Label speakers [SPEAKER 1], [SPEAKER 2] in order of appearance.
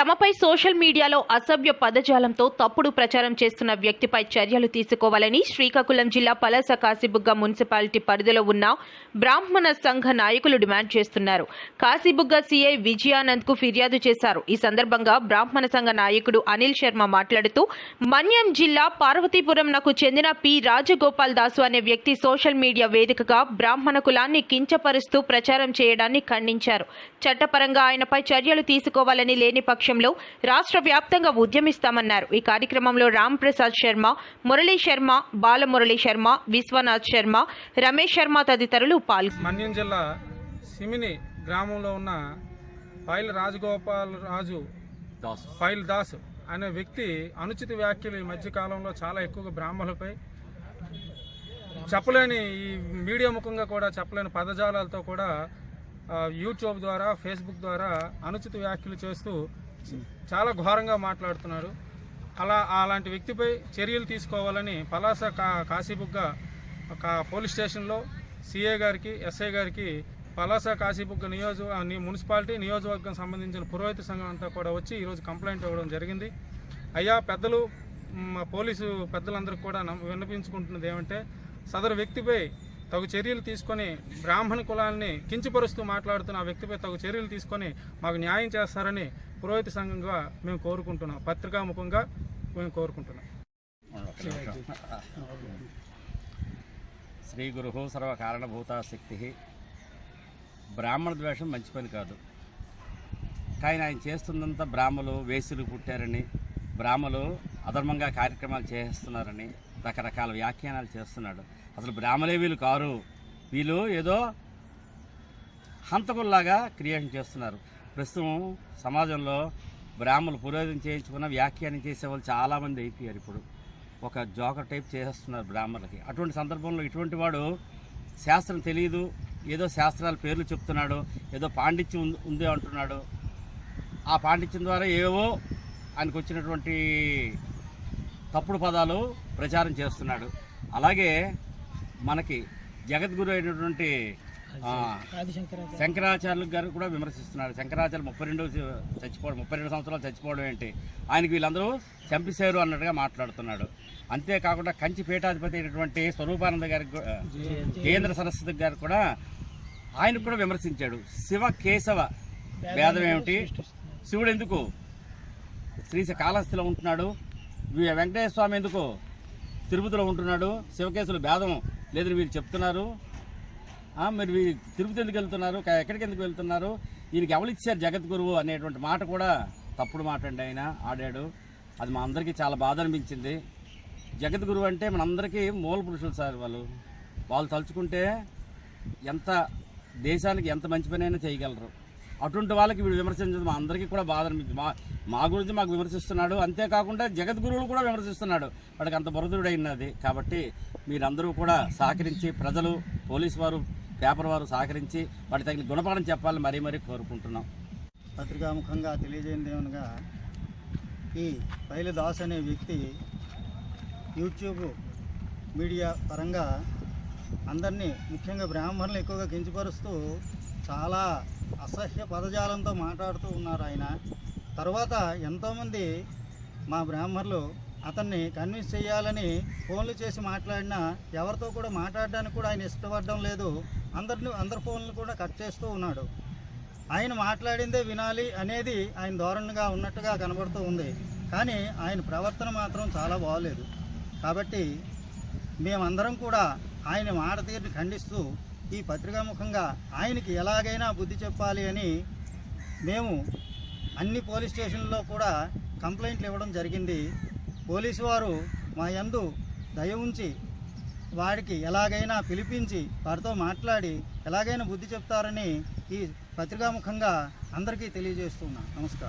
[SPEAKER 1] తమపై సోషల్ మీడియాలో అసభ్య పదజాలంతో తప్పుడు ప్రచారం చేస్తున్న వ్యక్తిపై చర్యలు తీసుకోవాలని శ్రీకాకుళం జిల్లా పలాస కాశీబుగ్గ మున్సిపాలిటీ పరిధిలో ఉన్న బ్రాహ్మణ సంఘ నాయకులు డిమాండ్ చేస్తున్నారు. కాశీబుగ్గ సీఐ విజయానంద్కు ఫిర్యాదు చేశారు. ఈ సందర్భంగా బ్రాహ్మణ సంఘ నాయకుడు అనిల్ శర్మ మాట్లాడుతూ మన్యం జిల్లా పార్వతీపురం నాకు చెందిన పి. రాజగోపాల్ దాసు అనే వ్యక్తి సోషల్ మీడియా వేదికగా బ్రాహ్మణ కులాన్ని కించపరుస్తూ ప్రచారం చేయడాన్ని ఖండించారు. చట్టపరంగా ఆయనపై చర్యలు తీసుకోవాలని లేని పక్షంలో రాష్ట్ర వ్యాప్తంగా ఉద్యమిస్తామన్నారు. ఈ కార్యక్రమంలో రామ్ ప్రసాద్ శర్మ మురళీ శర్మ బాలమురళీ శర్మ విశ్వనాథ్ శర్మ రమేష్ శర్మ తదితరులు పాల్గొన్నారు
[SPEAKER 2] మన్యం జిల్లా సిమిని గ్రామంలో ఉన్న పైల్ రాజగోపాల్ రాజు
[SPEAKER 3] దాస్.
[SPEAKER 2] పైల్ దాస్ అనే వ్యక్తి అనుచిత వ్యాఖ్యలు ఈ మధ్య కాలంలో చాలా ఎక్కువగా బ్రాహ్మణులపై చెప్పలేని ఈ మీడియా ముఖంగా కూడా చెప్పలేని పదజాలాలతో కూడా యూట్యూబ్ ద్వారా ఫేస్బుక్ ద్వారా అనుచిత వ్యాఖ్యలు చేస్తూ చాలా ఘోరంగా మాట్లాడుతున్నారు. అలా అలాంటి వ్యక్తిపై చర్యలు తీసుకోవాలని పలాస కా కాశీబుగ్గ ఒక పోలీస్ స్టేషన్లో సిఏ గారికి ఎస్ఐ గారికి పలాస కాశీబుగ్గ నియోజక మున్సిపాలిటీ నియోజకవర్గం సంబంధించిన పురోహిత సంఘం అంతా కూడా వచ్చి ఈరోజు కంప్లైంట్ ఇవ్వడం జరిగింది. అయ్యా పెద్దలు పోలీసు పెద్దలందరికీ కూడా నమ్- విన్నపించుకుంటున్నది ఏమంటే సదరు వ్యక్తిపై తగు చర్యలు తీసుకొని బ్రాహ్మణ కులాన్ని కించపరుస్తూ మాట్లాడుతున్న ఆ వ్యక్తిపై తగు చర్యలు తీసుకొని మాకు న్యాయం చేస్తారని పురోహిత సంఘంగా మేము కోరుకుంటున్నాం. పత్రికాముఖంగా మేము కోరుకుంటున్నాం.
[SPEAKER 3] శ్రీ గురు సర్వకారణభూతాశక్తి బ్రాహ్మణ ద్వేషం మంచి పని కాదు. కానీ ఆయన చేస్తున్నంత బ్రాహ్మలు వేసులు పుట్టారని బ్రాహ్మలు అధర్మంగా కార్యక్రమాలు చేస్తున్నారని రకరకాల వ్యాఖ్యానాలు చేస్తున్నాడు. అసలు బ్రాహ్మలే వీళ్ళు కారు. వీళ్ళు ఏదో హంతకుల్లాగా క్రియేషన్ చేస్తున్నారు. ప్రస్తుతం సమాజంలో బ్రాహ్మలు పురోగతి చేయించుకున్న వ్యాఖ్యానం చేసేవాళ్ళు చాలామంది అయిపోయారు ఇప్పుడు. ఒక జోకర్ టైప్ చేసేస్తున్నారు బ్రాహ్మణులకి అటువంటి సందర్భంలో ఇటువంటి వాడు శాస్త్రం తెలియదు ఏదో శాస్త్రాల పేర్లు చెప్తున్నాడు ఏదో పాండిత్యం ఉంది- ఉంది అంటున్నాడు. ఆ పాండిత్యం ద్వారా ఏవో ఆయనకు వచ్చినటువంటి తప్పుడు పదాలు ప్రచారం చేస్తున్నాడు. అలాగే మనకి జగద్గురు అయినటువంటి శంకరాచార్యులు గారు కూడా విమర్శిస్తున్నారు. శంకరాచార్య ముప్పై రెండు చచ్చిపోవడం ముప్పై రెండు సంవత్సరాలు చచ్చిపోవడం ఏంటి? ఆయనకి వీళ్ళందరూ చంపేశారు అన్నట్టుగా మాట్లాడుతున్నాడు. అంతేకాకుండా కంచి పీఠాధిపతి అయినటువంటి స్వరూపానంద గారికి కేంద్ర సరస్వతి గారు కూడా ఆయన కూడా విమర్శించాడు. శివ కేశవ భేదం ఏమిటి? శివుడు ఎందుకు? శ్రీకాళహస్తిలో ఉంటున్నాడు. వీ- వెంకటేశ్వర స్వామి ఎందుకు? తిరుపతిలో ఉంటున్నాడు. శివకేశులు భేదం లేదని వీళ్ళు చెప్తున్నారు. మీరు మరి తిరుపతి ఎందుకు వెళ్తున్నారు? ఎక్కడికి ఎందుకు వెళ్తున్నారు? ఈయనకి ఎవరు ఇచ్చారు జగద్గురువు అనేటువంటి మాట కూడా తప్పుడు మాట అండి ఆయన ఆడాడు. అది మా అందరికీ చాలా బాధ అనిపించింది. జగద్గురువు అంటే మనందరికీ మూల పురుషులు సార్ వాళ్ళు. వాళ్ళు తలుచుకుంటే ఎంత దేశానికి ఎంత మంచి పని అయినా చేయగలరు. అటువంటి వాళ్ళకి వీడు విమర్శించడం మా అందరికీ కూడా బాధ అనిపించింది మా మా గురించి మాకు విమర్శిస్తున్నాడు. అంతేకాకుండా జగద్గురువులు కూడా విమర్శిస్తున్నాడు. వాడికి అంత బురదుడైనది కాబట్టి మీరందరూ కూడా సహకరించి ప్రజలు పోలీసు వారు పేపర్ వారు సహకరించి వాటి తగిన గుణపాఠం చెప్పాలని మరీ మరీ కోరుకుంటున్నాం.
[SPEAKER 4] పత్రికాముఖంగా తెలియజేయండి ఏమనగా ఈ పైలు దాస్ అనే వ్యక్తి యూట్యూబ్ మీడియా పరంగా అందరినీ ముఖ్యంగా బ్రాహ్మణులు ఎక్కువగా కించపరుస్తూ చాలా అసహ్య పదజాలంతో మాట్లాడుతూ ఉన్నారు ఆయన. తర్వాత ఎంతోమంది మా బ్రాహ్మణులు అతన్ని కన్విన్స్ చేయాలని ఫోన్లు చేసి మాట్లాడినా ఎవరితో కూడా మాట్లాడడానికి కూడా ఆయన ఇష్టపడడం లేదు. అందరిని అందరి ఫోన్లు కూడా కట్ చేస్తూ ఉన్నాడు. ఆయన మాట్లాడిందే వినాలి అనేది ఆయన ధోరణిగా ఉన్నట్టుగా కనబడుతూ ఉంది. కానీ ఆయన ప్రవర్తన మాత్రం చాలా బాగోలేదు కాబట్టి మేమందరం కూడా ఆయన మాట తీరుని ఖండిస్తూ ఈ పత్రికాముఖంగా ఆయనకి ఎలాగైనా బుద్ధి చెప్పాలి అని మేము అన్ని పోలీస్ స్టేషన్లో కూడా కంప్లైంట్లు ఇవ్వడం జరిగింది. పోలీసు వారు మా యందు దయ ఉంచి వాడికి ఎలాగైనా పిలిపించి వారితో మాట్లాడి ఎలాగైనా బుద్ధి చెప్తారని ఈ పత్రికాముఖంగా అందరికీ తెలియజేస్తున్నా. నమస్కారం.